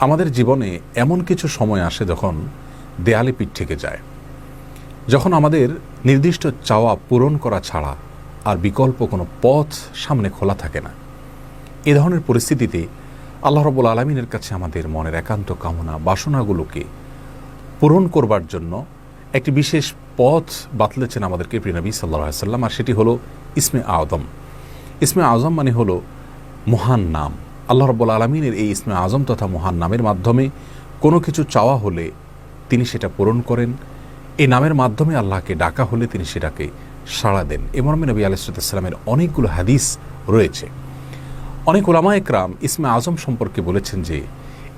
আমাদের জীবনে এমন কিছু সময় আসে যখন দেয়ালে পিঠ থেকে যায়। যখন আমাদের নির্দিষ্ট চাওয়া পূরণ করা ছাড়া আর বিকল্প কোনো পথ সামনে খোলা থাকে না। এ ধরনের পরিস্থিতিতে আল্লাহ রবুল আলমিনের কাছে আমাদের মনের একান্ত কামনা, বাসনাগুলোকে পূরণ করবার জন্য একটি বিশেষ পথ বাতলেছেন আমাদেরকে প্রিয়নবী সাল্লাহ সাল্লাম আর সেটি হলো ইসমে আজম ইসমে আজম মানে হলো মহান নাম। আল্লাহ রব্বুল আলমিনের এই ইসমে আজম তথা মহান নামের মাধ্যমে কোনো কিছু চাওয়া হলে তিনি সেটা পূরণ করেন। এই নামের মাধ্যমে আল্লাহকে ডাকা হলে তিনি সেটাকে সাড়া দেন। এ মর্মে নবী আলাইসালামের অনেকগুলো হাদিস রয়েছে। অনেক ওলামা একরাম ইসমে আজম সম্পর্কে বলেছেন যে,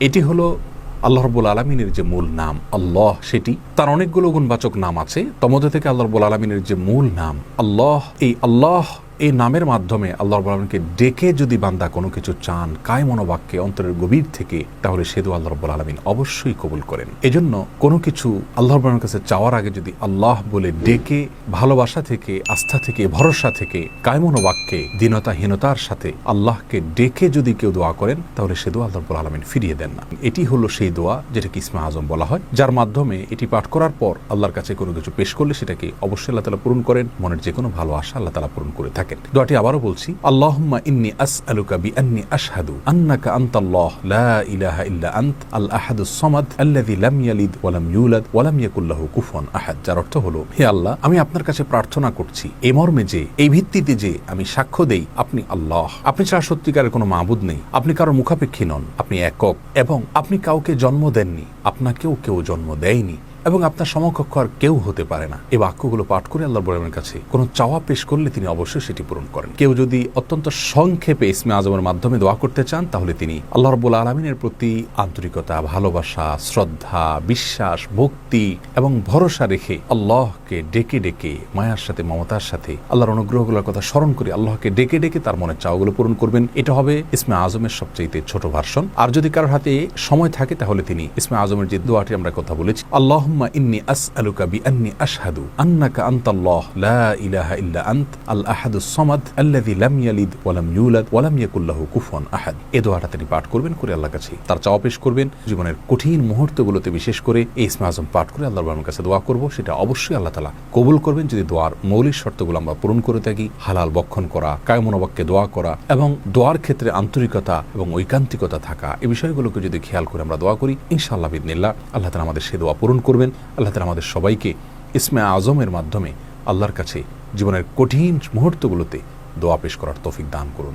এটি হলো আল্লাহ রব্বুল আলমিনের যে মূল নাম, আল্লাহ সেটি। তার অনেকগুলো গুণবাচক নাম আছে। তমধ্যে থেকে আল্লাহ রব্বুল আলমিনের যে মূল নাম, আল্লাহ, এই আল্লাহ এই নামের মাধ্যমে আল্লাহ আলমীকে ডেকে যদি বান্দা কোনো কিছু চান কায় মনোবাক্যে অন্তরের গভীর থেকে, তাহলে সেদু আল্লাহ রব্বুল আলমিন অবশ্যই কবুল করেন। এজন্য কোনো কিছু আল্লাহ রব্বুল কাছে চাওয়ার আগে যদি আল্লাহ বলে ডেকে, ভালোবাসা থেকে, আস্থা থেকে, ভরসা থেকে কায় মনোবাক্যে দীনতাহীনতার সাথে আল্লাহকে ডেকে যদি কেউ দোয়া করেন, তাহলে সে দোয়া আল্লাহ রব্বুল আলমিন ফিরিয়ে দেন না। এটি হলো সেই দোয়া যেটাকে ইসমা আজম বলা হয়, যার মাধ্যমে এটি পাঠ করার পর আল্লাহর কাছে কোনো কিছু পেশ করলে সেটাকে অবশ্যই আল্লাহ তালা পূরণ করেন, মনের যে কোনো ভালো আশা আল্লাহ তালা পূরণ করে থাকেন। দোয়াটি আবারও বলছি, আল্লাহুম্মা ইন্নি আস আলুকা বি আন্নি আশহাদু আন্নাকা আনতাল্লাহ লা ইলাহা ইল্লা আন্ত, আল আহাদুস সামাদ আল্লাযী লাম ইয়ালিদ ওয়া লাম ইউলাদ ওয়া লাম ইয়াকুল লাহু কুফুয়ান আহাদ। যার অর্থ হলো, হে আল্লাহ, আমি আপনার কাছে প্রার্থনা করছি, এই মর্মে যে, এই ভিত্তিতে যে, আমি সাক্ষ্য দেই, আপনি আল্লাহ। আপনি ছাড়া সত্যিকারের কোনো মাবুদ নেই। আপনি কারও মুখাপেক্ষী নন। আপনি একক এবং আপনি কাউকে জন্ম দেননি। আপনাকেও কেউ জন্ম দেয়নি। এবং আপনার সমকক্ষ আর কেউ হতে পারে না। এই বাক্যগুলো পাঠ করে আল্লাহ বলের কাছে কোনো চাওয়া পেশ করলে তিনি অবশ্যই সেটি পূরণ করেন। কেউ যদি অত্যন্ত সংক্ষেপে ইসমে আজমের মাধ্যমে দোয়া করতে চান, তাহলে তিনি আল্লাহ রব্বুল আলমিনের প্রতি আন্তরিকতা, ভালোবাসা, শ্রদ্ধা, বিশ্বাস, ভক্তি এবং ভরসা রেখে আল্লাহকে ডেকে ডেকে, মায়ার সাথে, মমতার সাথে আল্লাহর অনুগ্রহগুলোর কথা স্মরণ করে আল্লাহকে ডেকে ডেকে তার মনের চাওয়াগুলো পূরণ করবেন। এটা হবে ইসমে আজমের সবচেয়ে ছোট ভার্সন। আর যদি কারোর হাতে সময় থাকে, তাহলে তিনি ইসমে আজমের যে দোয়াটি আমরা কথা বলেছি আল্লাহ ইন্নি আস আলুকা বি আন্নি আশহাদু আন্নাকা আনতাল্লাহ লা ইলাহা ইল্লা আন্ত আল আহাদুস সামাদ আল্লাযী লাম ইয়ালিদ ওয়া লাম ইউলাদ ওয়া লাম ইয়াকুল লাহু কুফুয়ান এই দোয়াটা তিনি পাঠ করবেন করে আল্লাহর কাছে তার চাওয়া পেশ করবেন। জীবনের কঠিন মুহূর্তগুলোতে বিশেষ করে এই ইসমে আজম পাঠ করে আল্লাহর কাছে দোয়া করব। সেটা অবশ্যই আল্লাহ তালা কবুল করবেন। যদি দোয়ার মৌলিক শর্তগুলো আমরা পূরণ করে থাকি, হালাল বক্ষণ করা কায় মনোবাক্যে দোয়া করা এবং দোয়ার ক্ষেত্রে আন্তরিকতা এবং ঐকান্তিকতা থাকা এই বিষয়গুলোকে যদি খেয়াল করে আমরা দোয়া করি, ইনশাআল্লাহ বিদিনিল্লাহ আল্লাহ তালা আমাদের সে দোয়া পূরণ করবেন। আল্লাহ তালা আমাদের সবাইকে ইসমে আজমের মাধ্যমে আল্লাহর কাছে জীবনের কঠিন মুহূর্তগুলোতে দোয়া পেশ করার তৌফিক দান করুন।